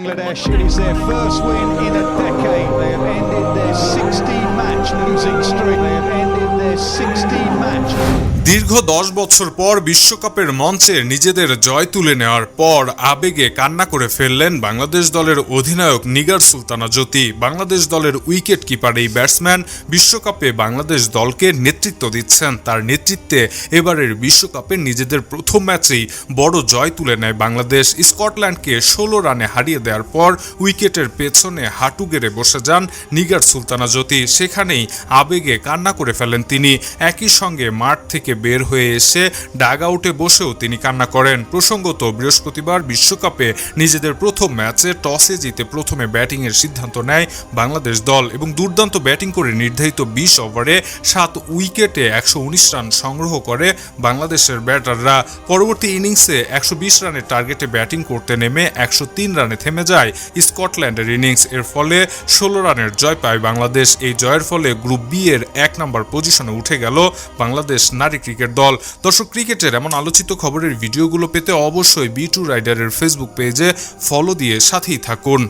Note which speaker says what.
Speaker 1: Bangladesh, it is their first win in a decade. They have ended their 16-match losing streak. They have ended their 16-match
Speaker 2: দীর্ঘ দশ বছর পর বিশ্বকাপের মঞ্চে নিজেদের জয় তুলে নেওয়ার পর আবেগে কান্না করে ফেললেন বাংলাদেশ দলের অধিনায়ক নিগার সুলতানা জ্যোতি। বাংলাদেশ দলের উইকেট কিপার এই ব্যাটসম্যান বিশ্বকাপে বাংলাদেশ দলকে নেতৃত্ব দিচ্ছেন। তার নেতৃত্বে এবারের বিশ্বকাপে নিজেদের প্রথম ম্যাচেই বড় জয় তুলে নেয় বাংলাদেশ। স্কটল্যান্ডকে ষোলো রানে হারিয়ে দেওয়ার পর উইকেটের পেছনে হাঁটু গেড়ে বসে যান নিগার সুলতানা জ্যোতি। সেখানেই আবেগে কান্না করে ফেলেন তিনি। একই সঙ্গে মাঠ থেকে বের হয়ে এসে ডাগ আউটে বসেও তিনি কান্না করেন। প্রসঙ্গত, বৃহস্পতিবার বিশ্বকাপে নিজেদের প্রথম ম্যাচে টসে জিতে প্রথমে ব্যাটিংয়ের সিদ্ধান্ত নেয় বাংলাদেশ দল এবং দুর্দান্ত ব্যাটিং করে নির্ধারিত বিশ ওভারে সাত উইকেটে একশো উনিশ রান সংগ্রহ করে বাংলাদেশের ব্যাটাররা। পরবর্তী ইনিংসে একশো বিশ রানের টার্গেটে ব্যাটিং করতে নেমে একশো তিন রানে থেমে যায় স্কটল্যান্ডের ইনিংস। এর ফলে ষোলো রানের জয় পায় বাংলাদেশ। এই জয়ের ফলে গ্রুপ বি এর এক নম্বর পজিশনে উঠে গেল বাংলাদেশ নারী ক্রিকেট দল। দর্শক, ক্রিকেটের এমন আলোচিত খবরের ভিডিওগুলো পেতে অবশ্যই বি টু রাইডারের ফেসবুক পেজে ফলো দিয়ে সাথেই থাকুন।